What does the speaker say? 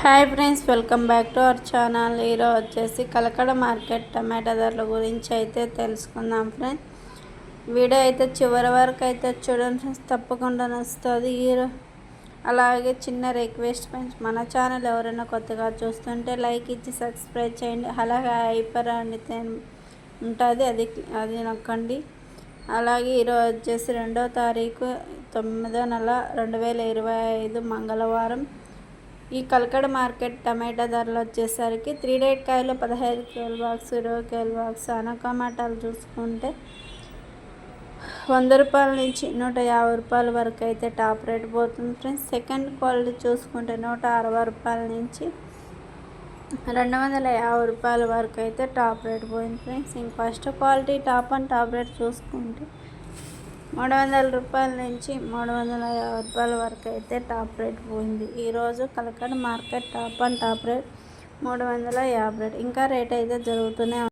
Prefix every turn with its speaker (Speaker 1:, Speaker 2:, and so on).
Speaker 1: Hi friends welcome back to our channel. ఈరోజు వచ్చేసి Kalakada market టమాటా ధరల గురించి అయితే తెలుసుకుందాం ఫ్రెండ్స్. వీడియో అయితే చివరి వరకు అయితే చూడండి ఫ్రెండ్స్ తప్పకుండా నచ్చుతుంది. ఈరో అలాగే చిన్న రిక్వెస్ట్ ఫ్రెండ్స్ మన ఛానల్ ఎవరైనా కొత్తగా చూస్తుంటే లైక్ ఇచ్చి సబ్స్క్రైబ్ చేయండి. అలాగే హైపర్ అండి ఉంటుంది అది అది నొక్కండి. అలాగే ఈరోజు వచ్చేసి రెండో తారీఖు తొమ్మిదో నెల రెండు వేల ఇరవై ఐదు మంగళవారం. ఈ కలకడ మార్కెట్ టమాటా ధరలు వచ్చేసరికి త్రీ డేట్ కాయలు పదహైదు కేల్ బాక్స్ ఇరవై కేల్ బాక్స్ అనకమాటాలు చూసుకుంటే వంద రూపాయల నుంచి నూట యాభై రూపాయల వరకు అయితే టాప్ రేట్ పోతుంది ఫ్రెండ్స్. సెకండ్ క్వాలిటీ చూసుకుంటే నూట అరవై రూపాయల నుంచి రెండు వందల యాభై రూపాయల వరకు అయితే టాప్ రేట్ పోయింది ఫ్రెండ్స్. ఇంక first quality top and top rate చూసుకుంటే మూడు వందల రూపాయల నుంచి మూడు వందల యాభై రూపాయల వరకు అయితే టాప్ రేట్ పోయింది. ఈరోజు Kalakada market top and top rate మూడు వందల యాభై రేట్. ఇంకా రేట్ అయితే జరుగుతూనే